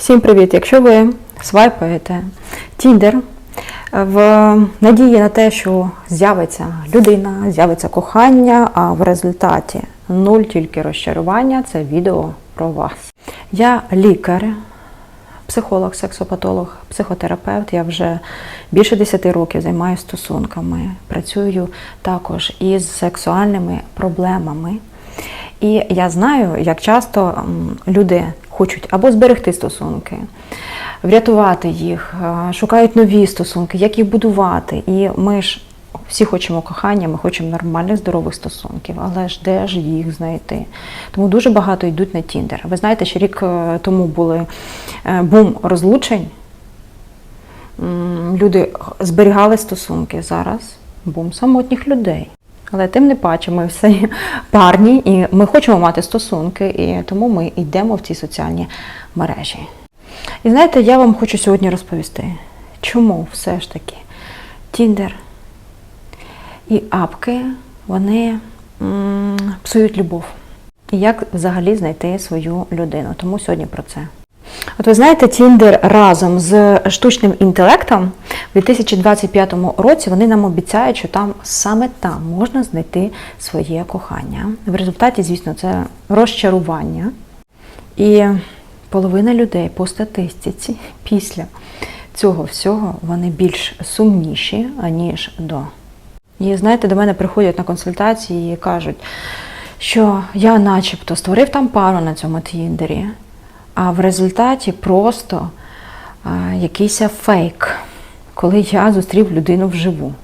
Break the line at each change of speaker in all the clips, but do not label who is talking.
Всім привіт! Якщо ви свайпаєте Тіндер в надії на те, що з'явиться людина, з'явиться кохання, а в результаті нуль тільки розчарування, це відео про вас. Я лікар, психолог, сексопатолог, психотерапевт. Я вже більше 10 років займаюся стосунками, працюю також із сексуальними проблемами. І я знаю, як часто люди хочуть або зберегти стосунки, врятувати їх, е, шукають нові стосунки, як їх будувати. І ми ж всі хочемо кохання, ми хочемо нормальних здорових стосунків, але ж де ж їх знайти? Тому дуже багато йдуть на Тіндер. Ви знаєте, ще рік е, тому були е, бум розлучень. Люди зберігали стосунки зараз. Бум самотніх людей. Але тим не паче, ми всі парні, і ми хочемо мати стосунки, і тому ми йдемо в ці соціальні мережі. І знаєте, я вам хочу сьогодні розповісти, чому все ж таки Тіндер і апки вони псують любов. І як взагалі знайти свою людину. Тому сьогодні про це. От ви знаєте, Тіндер разом з штучним інтелектом в 2025 році вони нам обіцяють, що там саме там можна знайти своє кохання. В результаті, звісно, це розчарування. І половина людей по статистиці після цього всього вони більш сумніші, аніж до. І знаєте, до мене приходять на консультації і кажуть, що я начебто створив там пару на цьому Тіндері, а в результаті просто якийсь фейк, коли я зустрів людину вживу.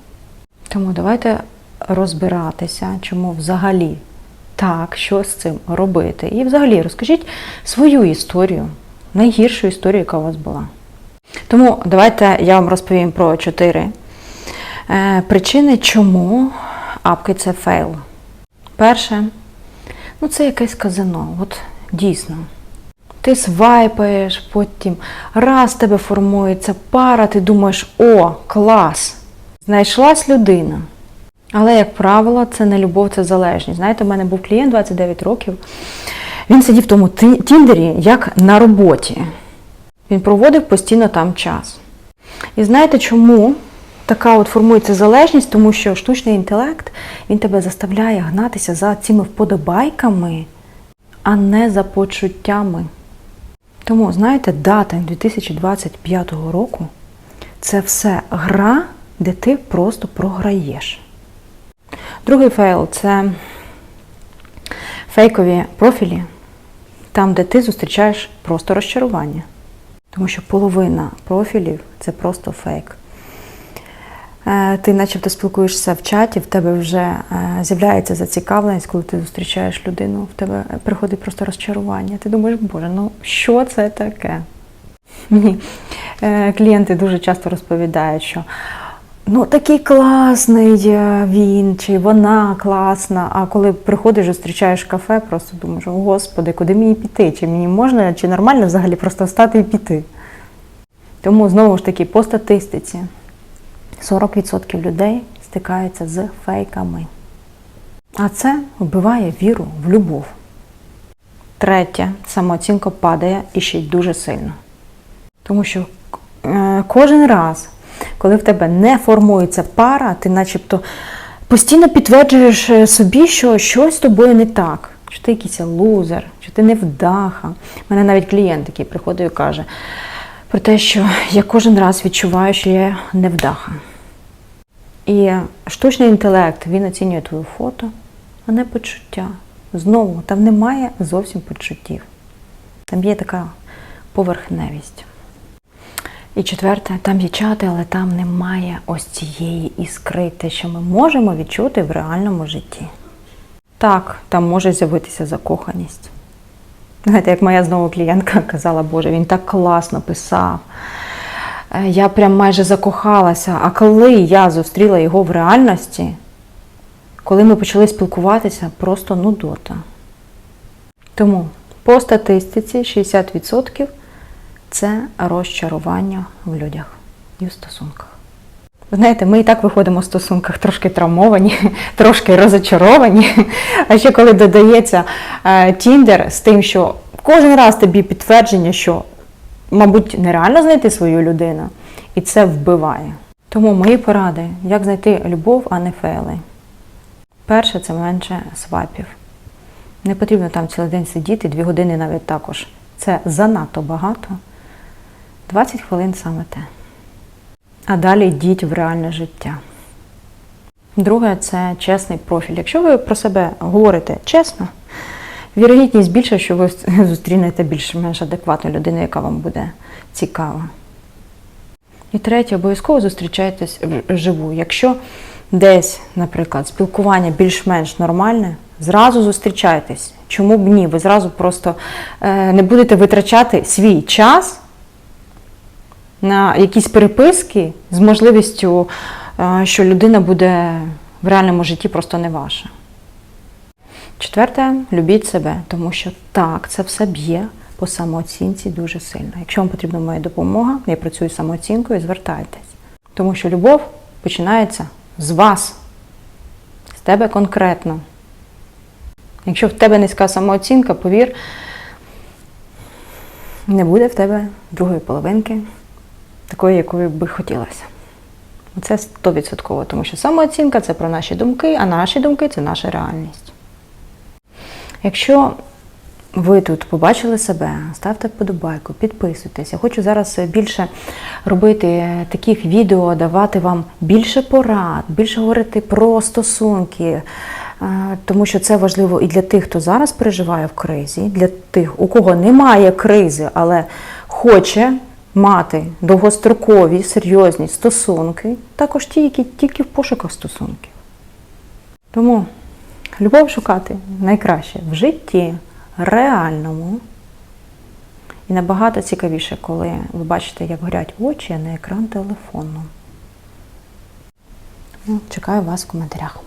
Тому давайте розбиратися, чому взагалі так, що з цим робити. І взагалі розкажіть свою історію, найгіршу історію, яка у вас була. Тому давайте я вам розповім про чотири е, причини, чому апки це фейл. Перше, ну це якесь казино. От дійсно. Ти свайпаєш, потім раз тебе формується пара, ти думаєш, о, клас! Знайшлась людина. Але, як правило, це не любов, це залежність. Знаєте, у мене був клієнт 29 років. Він сидів в тому тіндері як на роботі. Він проводив постійно там час. І знаєте, чому така от формується залежність? Тому що штучний інтелект він тебе заставляє гнатися за цими вподобайками, а не за почуттями. Тому, знаєте, дата 2025 року це все гра, де ти просто програєш. Другий фейл це фейкові профілі, там, де ти зустрічаєш просто розчарування. Тому що половина профілів це просто фейк. Е, Ти начебто спілкуєшся в чаті, в тебе вже е, з'являється зацікавленість, коли ти зустрічаєш людину, в тебе приходить просто розчарування. Ти думаєш, боже, ну що це таке? Е, клієнти дуже часто розповідають, що ну такий класний е, він чи вона класна. А коли приходиш, зустрічаєш кафе, просто думаєш, господи, куди мені піти? Чи мені можна, чи нормально взагалі просто встати і піти? Тому знову ж таки, по статистиці, 40% людей стикаються з фейками. А це вбиває віру в любов. Третє, самооцінка падає і ще й дуже сильно. Тому що е, кожен раз, коли в тебе не формується пара, ти начебто постійно підтверджуєш е, собі, що щось з тобою не так. Що ти якийсь лузер, що ти невдаха. У мене навіть клієнт такий приходить і каже про те, що я кожен раз відчуваю, що я невдаха. І штучний інтелект він оцінює твоє фото, а не почуття. Знову, там немає зовсім почуттів. Там є така поверхневість. І четверте, там є чати, але там немає ось цієї іскри, те, що ми можемо відчути в реальному житті. Так, там може з'явитися закоханість. Знаєте, як моя знову клієнтка казала, Боже, він так класно писав. Е, Я прям майже закохалася. А коли я зустріла його в реальності, коли ми почали спілкуватися, просто нудота. Тому по статистиці 60% це розчарування в людях і в стосунках. Знаєте, ми і так виходимо в стосунках трошки травмовані, трошки розочаровані. А ще коли додається Тіндер з тим, що кожен раз тобі підтвердження, що мабуть, нереально знайти свою людину, і це вбиває. Тому мої поради, як знайти любов, а не фейли. Перше, це менше свапів. Не потрібно там цілий день сидіти, дві години навіть також. Це занадто багато. 20 хвилин саме те. А далі йдіть в реальне життя. Друге, це чесний профіль. Якщо ви про себе говорите чесно, вірогідність більша, що ви зустрінете більш-менш адекватну людину, яка вам буде цікава. І третє, обов'язково зустрічайтесь вживу. Якщо десь, наприклад, спілкування більш-менш нормальне, зразу зустрічайтесь. Чому б ні? Ви зразу просто е, не будете витрачати свій час на якісь переписки з можливістю, е, що людина буде в реальному житті просто не ваша. Четверте, любіть себе, тому що так, це все б'є по самооцінці дуже сильно. Якщо вам потрібна моя допомога, я працюю з самооцінкою, звертайтесь. Тому що любов починається з вас, з тебе конкретно. Якщо в тебе низька самооцінка, повір, не буде в тебе другої половинки, такої, якою би хотілося. Це 100%, тому що самооцінка це про наші думки, а наші думки це наша реальність. Якщо ви тут побачили себе, ставте вподобайку, підписуйтесь. Я хочу зараз більше робити таких відео, давати вам більше порад, більше говорити про стосунки, е, тому що це важливо і для тих, хто зараз переживає в кризі, для тих, у кого немає кризи, але хоче мати довгострокові серйозні стосунки, також ті, які тільки в пошуках стосунків. Тому любов шукати найкраще в житті, реальному. І набагато цікавіше, коли ви бачите, як горять очі на екран телефону. Ну, Чекаю вас в коментарях.